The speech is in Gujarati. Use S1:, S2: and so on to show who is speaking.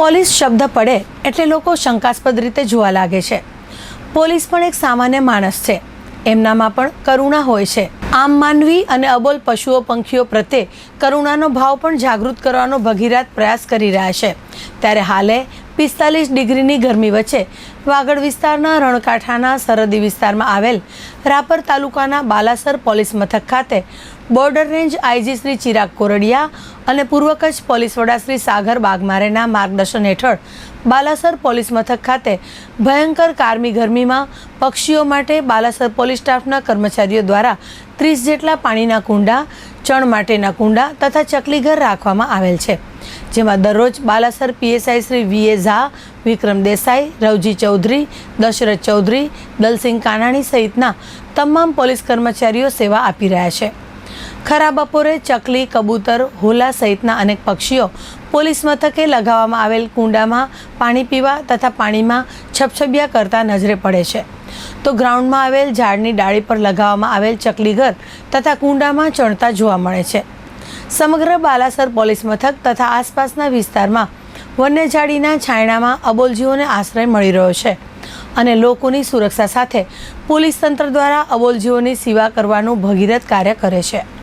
S1: પોલીસ શબ્દ પડે એટલે લોકો શંકાસ્પદ રીતે જોવા લાગે છે. પોલીસ પણ એક સામાન્ય માણસ છે. એમનામાં પણ કરુણા હોય છે. આમ માનવી અને અબોલ પશુઓ, પંખીઓ પ્રત્યે કરુણાનો ભાવ પણ જાગૃત કરવાનો ભગીરાથ પ્રયાસ કરી રહ્યા છે. ત્યારે હાલે પિસ્તાલીસ ડિગ્રીની ગરમી વચ્ચે વાગડ વિસ્તારના રણકાંઠાના સરહદી વિસ્તારમાં આવેલ રાપર તાલુકાના બાલાસર પોલીસ મથક ખાતે border range IG Shri Chirag Kordiya અને પૂર્વ કચ્છ પોલીસ વડા શ્રી સાગર બાગમારેના માર્ગદર્શન હેઠળ બાલાસર પોલીસ મથક ખાતે ભયંકર કારમી ગરમીમાં પક્ષીઓ માટે બાલાસર પોલીસ સ્ટાફના કર્મચારીઓ દ્વારા ત્રીસ જેટલા પાણીના કુંડા, ચણ માટેના કુંડા તથા ચકલીઘર રાખવામાં આવેલ છે. જેમાં દરરોજ Balasar PSI Shri V A Jha, Vikram Desai, Ravji Chaudhary, Dashrath Chaudhary, Dalsinh Kanani સહિતના તમામ પોલીસ કર્મચારીઓ સેવા આપી રહ્યા છે. ખરા બપોરે ચકલી, કબૂતર, હોલા સહિતના અનેક પક્ષીઓ પોલીસ મથકે લગાવવામાં આવેલ કુંડામાં પાણી પીવા તથા પાણીમાં છબછબિયા કરતા નજરે પડે છે. તો ગ્રાઉન્ડમાં આવેલ ઝાડની ડાળી પર લગાવવામાં આવેલ ચકલી ઘર તથા કુંડામાં ચણતા જોવા મળે છે. સમગ્ર બાલાસર પોલીસ મથક તથા આસપાસના વિસ્તારમાં વન્યઝાડીના છાયણામાં અબોલજીઓને આશ્રય મળી રહ્યો છે. અને લોકોની સુરક્ષા સાથે પોલીસ તંત્ર દ્વારા અબોલજીઓની સેવા કરવાનું ભગીરથ કાર્ય કરે છે.